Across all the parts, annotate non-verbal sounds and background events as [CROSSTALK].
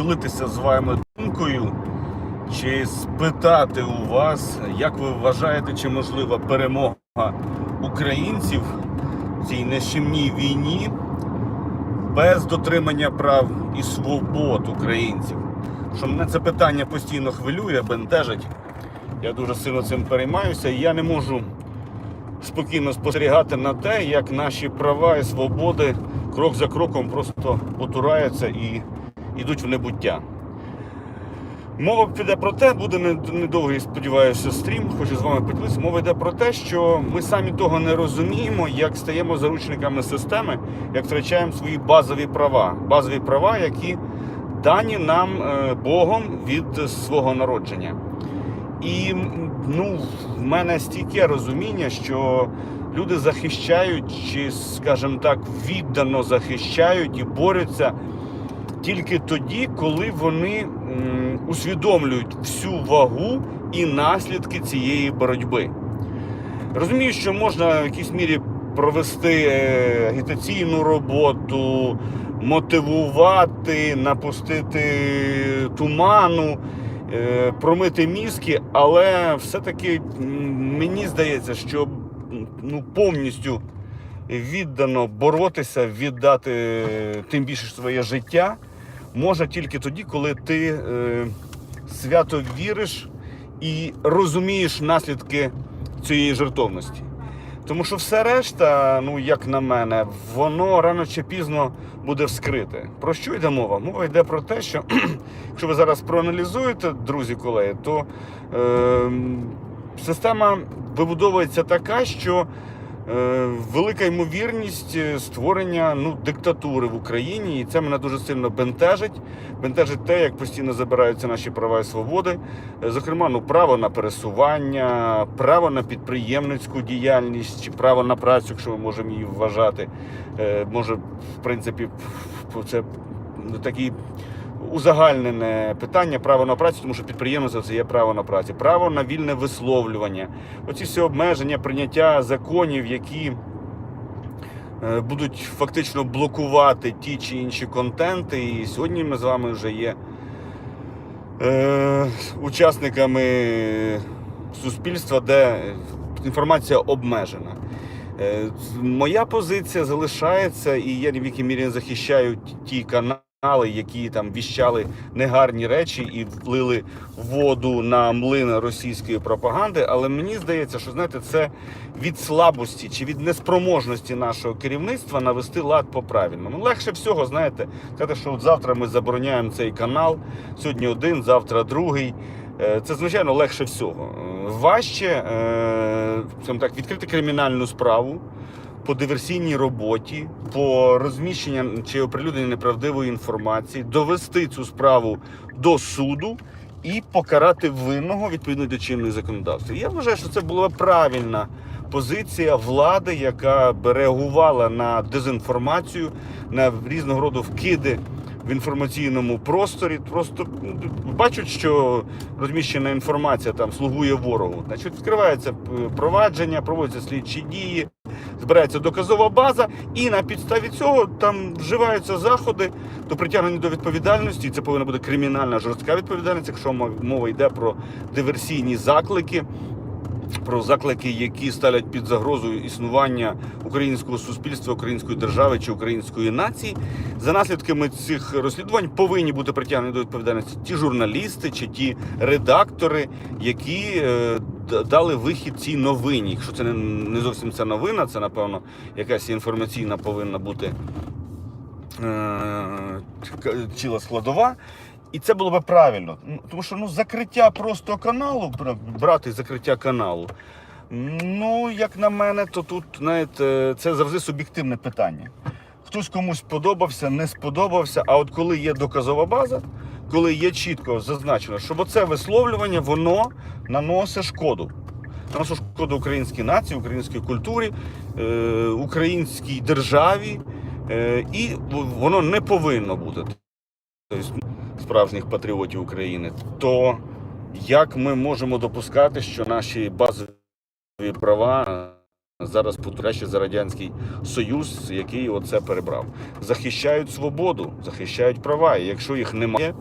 поділитися з вами думкою чи спитати у вас, як ви вважаєте, чи можлива перемога українців в цій нещемній війні без дотримання прав і свобод українців? Що мене це питання постійно хвилює, бентежить. Я дуже сильно цим переймаюся, і я не можу спокійно спостерігати на те, як наші права і свободи крок за кроком просто потураються і йдуть в небуття. Мова піде про те, буде недовгий, сподіваюся, стрім, хочу з вами поділитися. Мова йде про те, що ми самі того не розуміємо, як стаємо заручниками системи, як втрачаємо свої базові права. Базові права, які дані нам е, Богом від свого народження. І ну, в мене стійке розуміння, що люди захищають, чи, скажімо так, віддано захищають і борються тільки тоді, коли вони усвідомлюють всю вагу і наслідки цієї боротьби. Розумію, що можна в якійсь мірі провести е, агітаційну роботу, мотивувати, напустити туману, е, промити мізки, але все-таки мені здається, що ну, повністю віддано боротися, віддати е, тим більше своє життя може тільки тоді, коли ти е, свято віриш і розумієш наслідки цієї жертовності. Тому що все решта, ну як на мене, воно рано чи пізно буде вскрите. Про що йде мова? Мова йде про те, що [CLEARS THROAT] якщо ви зараз проаналізуєте, друзі колеги, то е, система вибудовується така, що велика ймовірність е, створення ну, диктатури в Україні, і це мене дуже сильно бентежить. Бентежить те, як постійно забираються наші права і свободи. Е, Зокрема, ну, право на пересування, право на підприємницьку діяльність, чи право на працю, якщо ми можемо її вважати. Е, Може, в принципі, це такий узагальнене питання право на працю, тому що підприємство це є право на працю, право на вільне висловлювання. Оці всі обмеження, прийняття законів, які е, будуть фактично блокувати ті чи інші контенти. І сьогодні ми з вами вже є е, учасниками суспільства, де інформація обмежена. Е, Моя позиція залишається, і я в якій мірі захищаю ті канали, які там віщали негарні речі і влили воду на млин російської пропаганди. Але мені здається, що знаєте, це від слабості чи від неспроможності нашого керівництва навести лад по правильному. Легше всього, знаєте, сказати, що от завтра ми забороняємо цей канал, сьогодні один, завтра другий. Е, Це звичайно легше всього. Е, Важче е, скажімо так, відкрити кримінальну справу по диверсійній роботі, по розміщенню чи оприлюдненню неправдивої інформації, довести цю справу до суду і покарати винного відповідно до чинної законодавства. Я вважаю, що це була правильна позиція влади, яка реагувала на дезінформацію, на різного роду вкиди в інформаційному просторі. Просто ну, бачать, що розміщена інформація там слугує ворогу. Значить, відкривається е, провадження, проводяться слідчі дії, збирається доказова база, і на підставі цього там вживаються заходи до притягнення до відповідальності. Це повинна бути кримінальна жорстка відповідальність, якщо мов- мова йде про диверсійні заклики. Про заклики, які ставлять під загрозу існування українського суспільства, української держави чи української нації, за наслідками цих розслідувань повинні бути притягнені до відповідальності ті журналісти чи ті редактори, які е, дали вихід цій новині. Якщо це не, зовсім ця новина, це напевно якась інформаційна повинна бути е, ціла складова. І це було би правильно. Ну, Тому що ну, закриття просто каналу, брати закриття каналу. Ну, як на мене, то тут, знаєте, це завжди суб'єктивне питання. Хтось комусь сподобався, не сподобався. А от коли є доказова база, коли є чітко зазначено, що оце висловлювання, воно наносить шкоду. Наносить шкоду українській нації, українській культурі, е, українській державі. Е, і воно не повинно бути тобто, справжніх патріотів України. То як ми можемо допускати, що наші базові права зараз потряще за радянський союз, який оце перебрав. Захищають свободу, захищають права. І якщо їх немає,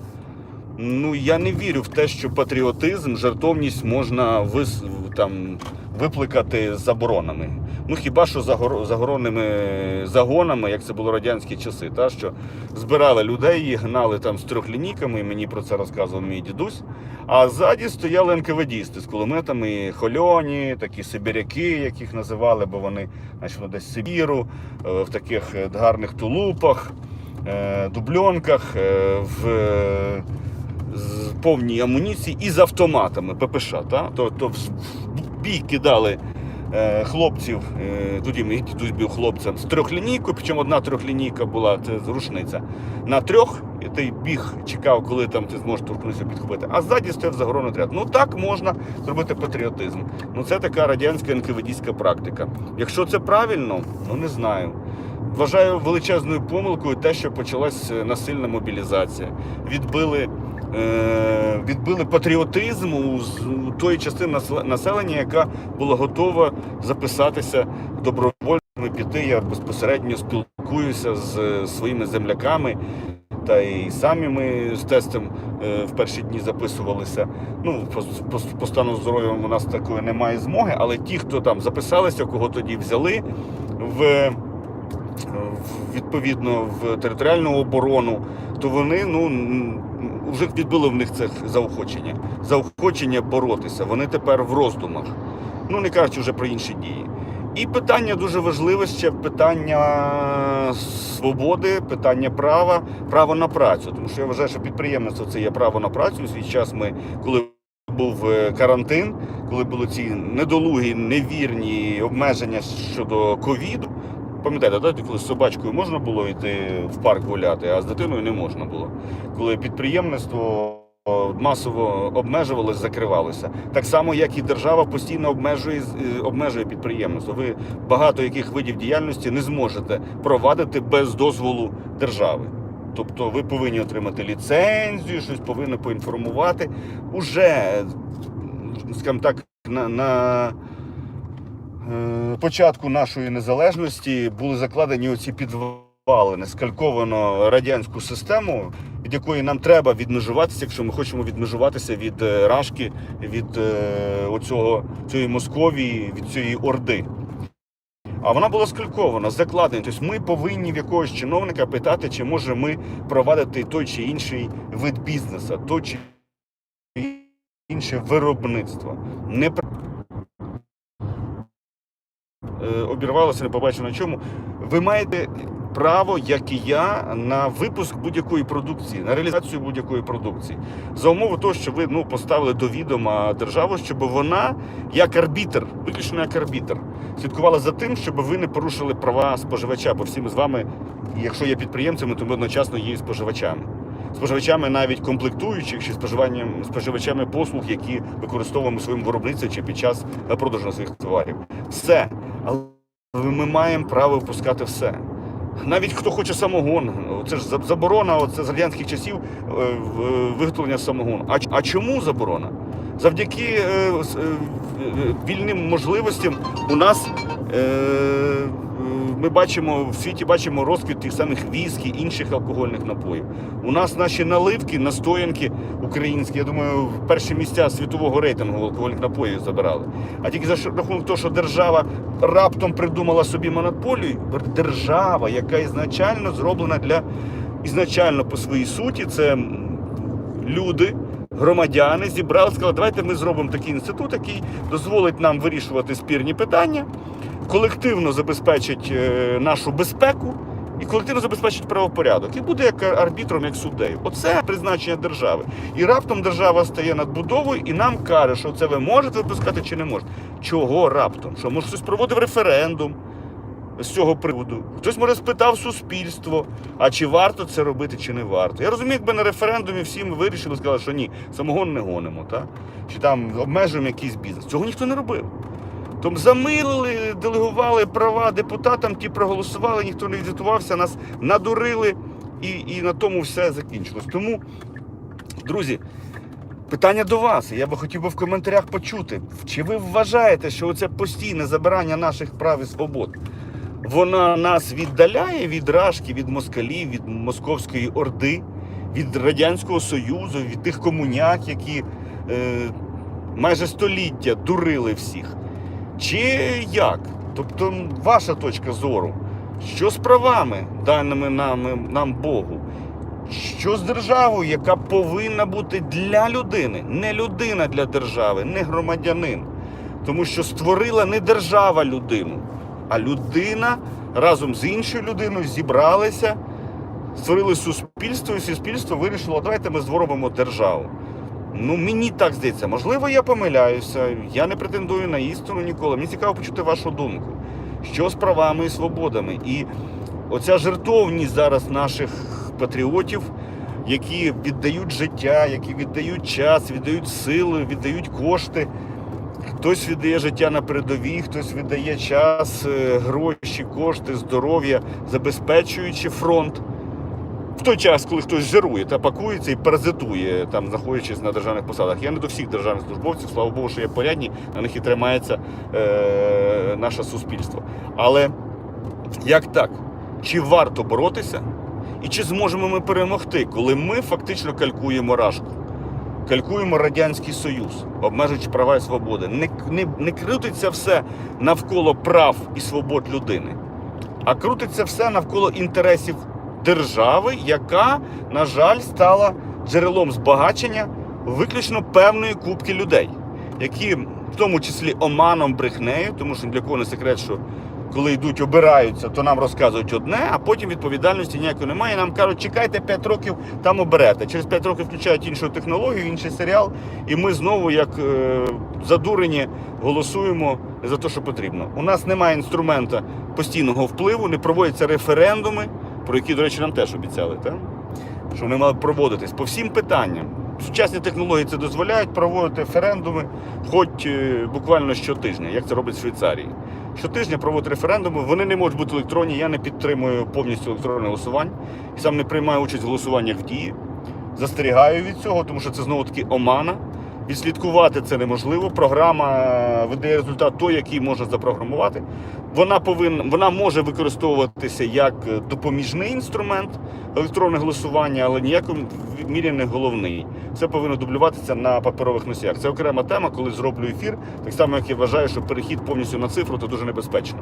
ну я не вірю в те, що патріотизм, жертовність можна вис, там, випликати заборонами. Ну хіба що загор- загоронними загонами, як це було радянські часи, та що збирали людей, їх гнали там з трьохлінійками, і мені про це розказував мій дідусь. А ззаді стояли НКВДісти з кулеметами, хольоні, такі сибіряки, яких називали, бо вони значить, десь Сибіру, е, в таких гарних тулупах, е, дубльонках, е, в з повній амуніції і з автоматами ППШ. Та? То, то в бій кидали е, хлопців, е, тоді мій дідусь був хлопцем з трьохлінійкою, причому одна трьохлінійка була, це рушниця. На трьох і ти біг, чекав, коли там ти зможеш торкнутися підхопити. А ззаді стояв загоронний отряд. Ну так можна зробити патріотизм. Ну це така радянська НКВДська практика. Якщо це правильно, ну не знаю. Вважаю величезною помилкою те, що почалась е, насильна мобілізація. Відбили, відбили патріотизм у, тої частини населення, яка була готова записатися добровольцями, піти. Я безпосередньо спілкуюся з е, своїми земляками. Та і самі ми з тестом е, в перші дні записувалися. Ну, по, по, по стану здоров'я у нас такої немає змоги, але ті, хто там записалися, кого тоді взяли в, в відповідно в територіальну оборону, то вони ну вже відбили в них це заохочення. Заохочення боротися. Вони тепер в роздумах. Ну не кажучи вже про інші дії. І питання дуже важливе ще питання свободи, питання права, право на працю. Тому що я вважаю, що підприємництво це є право на працю. У свій час ми, коли був е, карантин, коли були ці недолугі, невірні обмеження щодо ковіду. Пам'ятаєте, да, коли з собачкою можна було йти в парк гуляти, а з дитиною не можна було. Коли підприємництво масово обмежувалось, закривалося. Так само, як і держава постійно обмежує, е, обмежує підприємництво. Ви багато яких видів діяльності не зможете провадити без дозволу держави. Тобто ви повинні отримати ліцензію, щось повинні поінформувати. Уже, скажімо так, на, на початку нашої незалежності були закладені оці підвалини, скальковано радянську систему, від якої нам треба відмежуватися, якщо ми хочемо відмежуватися від е, Рашки, від е, оцього, цієї Московії, від цієї Орди. А вона була скалькована, закладена. Тобто ми повинні в якогось чиновника питати, чи може ми провадити той чи інший вид бізнесу, той чи інше виробництво. Не Е, обірвалося, не побачив на чому. Ви маєте право, як і я, на випуск будь-якої продукції, на реалізацію будь-якої продукції. За умови того, що ви ну, поставили до відома державу, щоб вона, як арбітр, виключно як арбітр, слідкувала за тим, щоб ви не порушили права споживача, бо всі ми з вами, якщо є підприємцями, то ми одночасно є і споживачами. Споживачами навіть комплектуючих чи споживанням споживачами послуг, які використовуємо в своєму виробництві чи під час е, продажу своїх товарів. Все. Але ми маємо право випускати все. Навіть хто хоче самогон, це ж заборона оце з радянських часів е, виготовлення самогону. А, а чому заборона? Завдяки е, е, е, вільним можливостям у нас е, е, ми бачимо в світі бачимо розквіт тих самих віскі, інших алкогольних напоїв. У нас наші наливки, настоянки українські, я думаю, в перші місця світового рейтингу алкогольних напоїв забирали. А тільки за рахунок того, що держава раптом придумала собі монополію, держава, яка ізначально зроблена для ізначально по своїй суті, це люди. Громадяни зібрали, сказали, давайте ми зробимо такий інститут, який дозволить нам вирішувати спірні питання, колективно забезпечить е, нашу безпеку і колективно забезпечить правопорядок. І буде як арбітром, як суддею. Оце призначення держави. І раптом держава стає надбудовою і нам каже, що це ви можете випускати чи не можете. Чого раптом? Що може хтось проводив референдум з цього приводу? Хтось може спитав суспільство, а чи варто це робити, чи не варто. Я розумію, якби на референдумі всі ми вирішили, сказали, що ні, самогон не гонимо, та? чи там обмежуємо якийсь бізнес. Цього ніхто не робив. Тому замилили, делегували права депутатам, ті проголосували, ніхто не відзвітувався, нас надурили, і, і на тому все закінчилось. Тому, друзі, Питання до вас. Я би хотів би в коментарях почути. Чи ви вважаєте, що це постійне забирання наших прав і свобод? Вона нас віддаляє від рашки, від москалів, від московської орди, від Радянського Союзу, від тих комуняк, які е, майже століття дурили всіх. Чи як? Тобто, ваша точка зору, що з правами, даними нам, нам Богу? Що з державою, яка повинна бути для людини, не людина для держави, не громадянин. Тому що створила не держава людину, а людина разом з іншою людиною зібралися, створили суспільство, і суспільство вирішило, давайте ми зробимо державу. Ну, мені так здається, можливо, я помиляюся. Я не претендую на істину ніколи. Мені цікаво почути вашу думку. Що з правами і свободами? І оця жертовність зараз наших патріотів, які віддають життя, які віддають час, віддають сили, віддають кошти. Хтось віддає життя на передовій, хтось віддає час, е, гроші, кошти, здоров'я, забезпечуючи фронт. В той час, коли хтось жирує та пакується і паразитує, там знаходячись на державних посадах. Я не до всіх державних службовців, слава Богу, що є порядні, на них і тримається е, наше суспільство. Але як так? Чи варто боротися? І чи зможемо ми перемогти, коли ми фактично калькуємо рашку? Калькуємо Радянський Союз, обмежуючи права і свободи. Не, не, не крутиться все навколо прав і свобод людини, а крутиться все навколо інтересів держави, яка, на жаль, стала джерелом збагачення виключно певної кубки людей, які в тому числі оманом, брехнею, тому що для кого не секрет, що коли йдуть, обираються, то нам розказують одне, а потім відповідальності ніякої немає. Нам кажуть, чекайте 5 років, там оберете. Через 5 років включають іншу технологію, інший серіал, і ми знову, як е, задурені, голосуємо за те, що потрібно. У нас немає інструмента постійного впливу, не проводяться референдуми, про які, до речі, нам теж обіцяли, так? що вони мали проводитись по всім питанням. Сучасні технології це дозволяють проводити референдуми хоч е, буквально щотижня, як це робить в Швейцарії. Щотижня проводять референдуми, вони не можуть бути електронні. Я не підтримую повністю електронне голосування і сам не приймаю участь в голосуваннях в дії. Застерігаю від цього, тому що це знову таки омана. Відслідкувати це неможливо. Програма е, видає результат той, який може запрограмувати. Вона повинна вона може використовуватися як е, допоміжний інструмент електронне голосування, але ніякому мірі не головний. Все повинно дублюватися на паперових носіях. Це окрема тема, коли зроблю ефір. Так само, як я вважаю, що перехід повністю на цифру це дуже небезпечно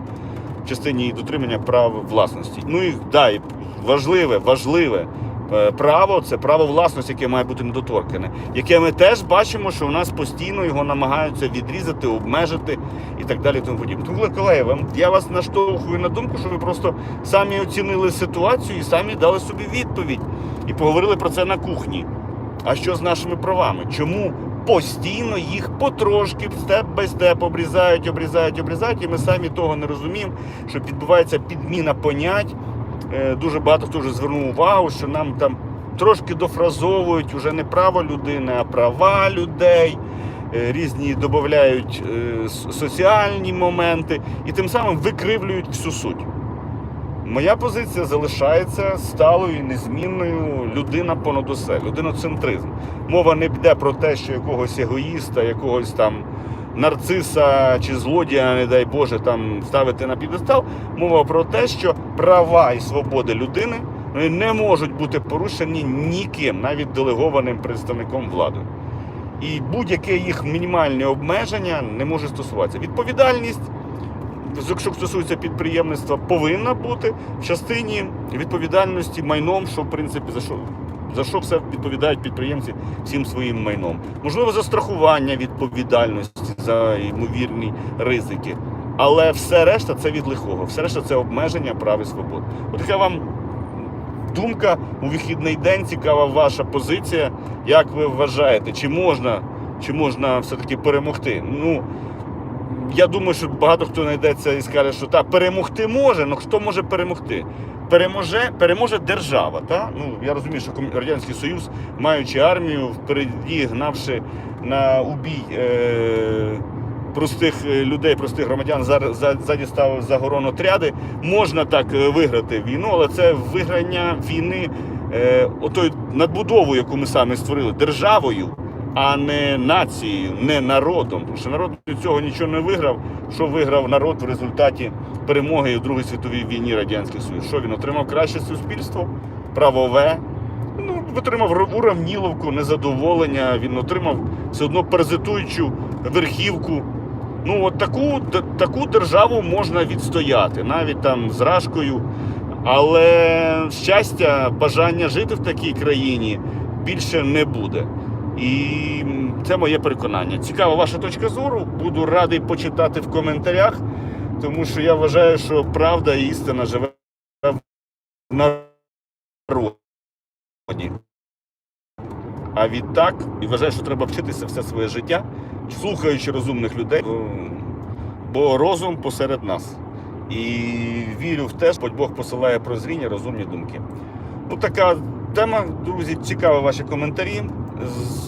в частині дотримання прав власності. Ну і да, важливе, важливе. Е, Право це право власності, яке має бути недоторкане, яке ми теж бачимо, що у нас постійно його намагаються відрізати, обмежити і так далі. Тому подібне. Тому, колеги, я вас наштовхую на думку, що ви просто самі оцінили ситуацію і самі дали собі відповідь і поговорили про це на кухні. А що з нашими правами? Чому постійно їх потрошки степ бай степ обрізають, обрізають, обрізають, і ми самі того не розуміємо, що відбувається підміна понять. Е, Дуже багато хто вже звернув увагу, що нам там трошки дофразовують уже не право людини, а права людей. Е, Різні додають соціальні моменти і тим самим викривлюють всю суть. Моя позиція залишається сталою, і незмінною людина понад усе, людиноцентризм. Мова не йде про те, що якогось егоїста, якогось там нарциса чи злодія, не дай Боже, там ставити на підестал. Мова про те, що права і свободи людини не можуть бути порушені ніким, навіть делегованим представником влади. І будь-яке їх мінімальне обмеження не може стосуватися. Відповідальність якщо стосується підприємництва, повинна бути в частині відповідальності майном, що в принципі за що. За що все відповідають підприємці всім своїм майном? Можливо, за страхування відповідальності, за ймовірні ризики. Але все решта це від лихого, все решта це обмеження прав і свобод. От така вам думка у вихідний день, цікава ваша позиція. Як ви вважаєте, чи можна, чи можна все-таки перемогти? Ну, я думаю, що багато хто знайдеться і скаже, що так, перемогти може, але хто може перемогти? Переможе, переможе держава. Та? Ну, я розумію, що Радянський Союз, маючи армію, впереді гнавши на убій е- простих е, людей, простих громадян, ззаді ставив загоронотряди, можна так е, виграти війну, але це виграння війни е- отою надбудовою, яку ми самі створили, державою, а не нацією, не народом. Тому що народ від цього нічого не виграв. Що виграв народ в результаті перемоги у Другій світовій війні Радянський Союз? Що він отримав краще суспільство, правове. Ну, отримав уравніловку, незадоволення, він отримав все одно паразитуючу верхівку. Ну, от таку, таку державу можна відстояти, навіть там з рашкою. Але щастя, бажання жити в такій країні більше не буде. І це моє переконання. Цікава ваша точка зору. Буду радий почитати в коментарях, тому що я вважаю, що правда і істина живе в народі. А відтак, і вважаю, що треба вчитися все своє життя, слухаючи розумних людей, бо- розум посеред нас. І вірю в те, що Бог посилає прозріння, розумні думки. Ну, така тема, друзі, цікаві ваші коментарі. З,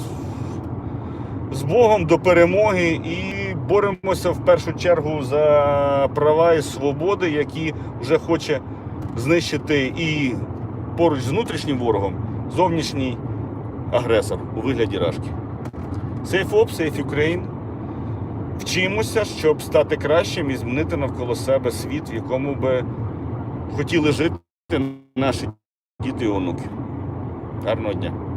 з Богом до перемоги і боремося в першу чергу за права і свободи, які вже хоче знищити і поруч з внутрішнім ворогом зовнішній агресор у вигляді рашки. Safe Op, Safe Ukraine. Вчимося, щоб стати кращим і змінити навколо себе світ, в якому би хотіли жити наші діти і онуки. Гарного дня!